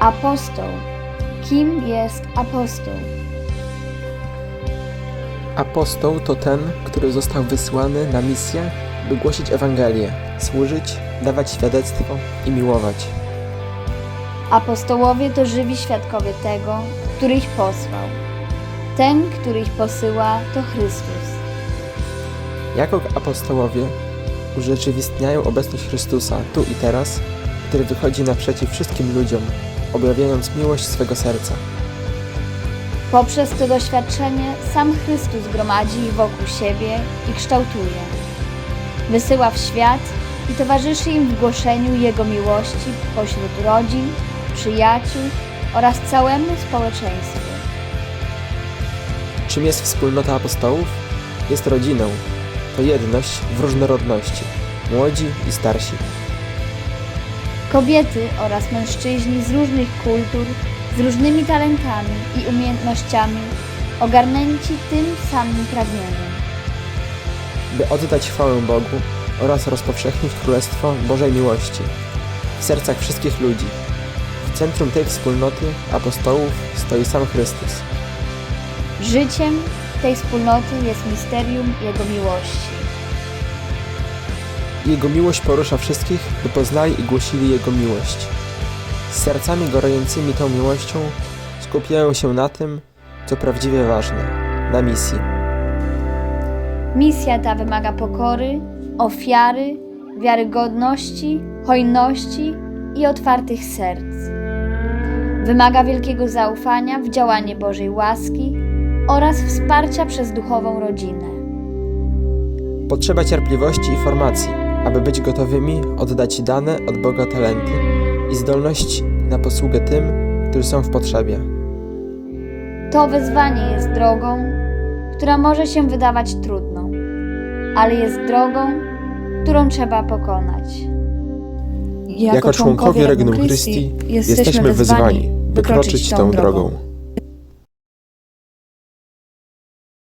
Apostoł. Kim jest apostoł? Apostoł to ten, który został wysłany na misję, by głosić Ewangelię, służyć, dawać świadectwo i miłować. Apostołowie to żywi świadkowie tego, który ich posłał. Ten, który ich posyła, to Chrystus. Jako apostołowie urzeczywistniają obecność Chrystusa tu i teraz, który wychodzi naprzeciw wszystkim ludziom, objawiając miłość swego serca. Poprzez to doświadczenie sam Chrystus gromadzi wokół siebie i kształtuje. Wysyła w świat i towarzyszy im w głoszeniu Jego miłości pośród rodzin, przyjaciół oraz całemu społeczeństwu. Czym jest wspólnota apostołów? Jest rodziną. To jedność w różnorodności. Młodzi i starsi. Kobiety oraz mężczyźni z różnych kultur, z różnymi talentami i umiejętnościami, ogarnięci tym samym pragnieniem. by oddać chwałę Bogu oraz rozpowszechnić Królestwo Bożej Miłości w sercach wszystkich ludzi. W centrum tej wspólnoty apostołów stoi sam Chrystus. Życiem tej wspólnoty jest misterium Jego miłości. Jego miłość porusza wszystkich, by poznali i głosili Jego miłość. Z sercami gorącymi tą miłością skupiają się na tym, co prawdziwie ważne, na misji. Misja ta wymaga pokory, ofiary, wiarygodności, hojności i otwartych serc. Wymaga wielkiego zaufania w działanie Bożej łaski oraz wsparcia przez duchową rodzinę. Potrzeba cierpliwości i formacji, aby być gotowymi oddać dane od Boga talenty i zdolność na posługę tym, którzy są w potrzebie. To wyzwanie jest drogą, która może się wydawać trudną, ale jest drogą, którą trzeba pokonać. Jako członkowie Regnum Christi jesteśmy wyzwani, by kroczyć tą drogą.